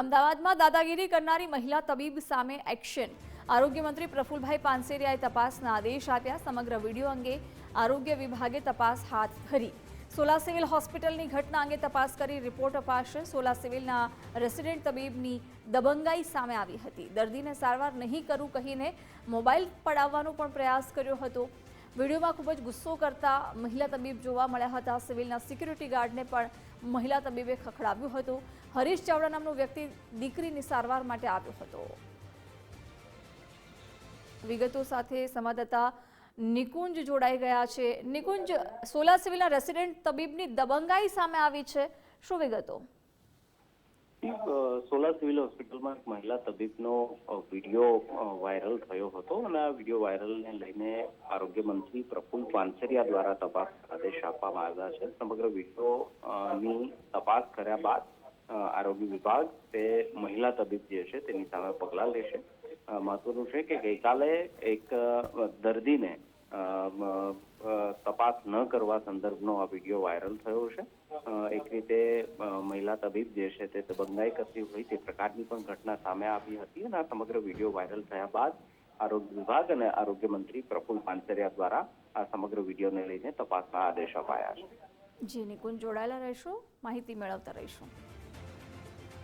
અમદાવાદમાં દાદાગીરી કરનારી મહિલા તબીબ સામે એક્શન. આરોગ્ય મંત્રી પ્રફુલભાઈ પાનસેરિયાએ તપાસના આદેશ આપ્યા. સમગ્ર વીડિયો અંગે આરોગ્ય વિભાગે તપાસ હાથ ધરી. સોલા સિવિલ હોસ્પિટલની ઘટના અંગે તપાસ કરી રિપોર્ટ અપાશે. સોલા સિવિલના રેસિડેન્ટ તબીબની દબંગાઈ સામે આવી હતી. દર્દીને સારવાર નહીં કરું કહીને મોબાઈલ પડાવવાનો પણ પ્રયાસ કર્યો હતો. વિડીયોમાં ખૂબ જ ગુસ્સો કરતા મહિલા તબીબ જોવા મળ્યા હતા. સિવિલના સિક્યુરિટી ગાર્ડને પણ મહિલા તબીબે ખખડાવ્યું હતું. હરીશ ચાવડા નામનો વ્યક્તિ દીકરીની સારવાર માટે આવ્યો હતો. વિગતો સાથે સંવાદદાતા નિકુંજ જોડાઈ ગયા છે. નિકુંજ, સોલા સિવિલના રેસિડેન્ટ તબીબની દબંગાઈ સામે આવી છે. શું વિગતો? સોલા સિવિલ હોસ્પિટલમાં એક મહિલા તબીબનો વીડિયો વાયરલ થયો હતો અને આ વીડિયો વાયરલને લઈને આરોગ્ય મંત્રી પ્રફુલ પાનસરિયા દ્વારા તપાસ આદેશ આપવામાં આવ્યા છે. સમગ્ર વીડિયો ની તપાસ કર્યા બાદ આરોગ્ય વિભાગ તે મહિલા તબીબ જે છે તેની સામે પગલાં લેશે. મહત્વનું છે કે ગઈકાલે એક દર્દીને તપાસ ન કરવા સંદર્ભનો આ વીડિયો વાયરલ થયો છે. એક રીતે મહિલા તબીબ જે છે તે દબંગાઈ કરતી હોય તે પ્રકારની પણ ઘટના સામે આવી હતી અને આ સમગ્ર વીડિયો વાયરલ થયા બાદ આરોગ્ય વિભાગ અને આરોગ્ય મંત્રી પ્રફુલ પાનસરિયા દ્વારા આ સમગ્ર વિડીયોને લઈને તપાસના આદેશ અપાયા છે. જી નિકુંજ જોડાયેલા રહીશું. માહિતી મેળવતા રહીશું.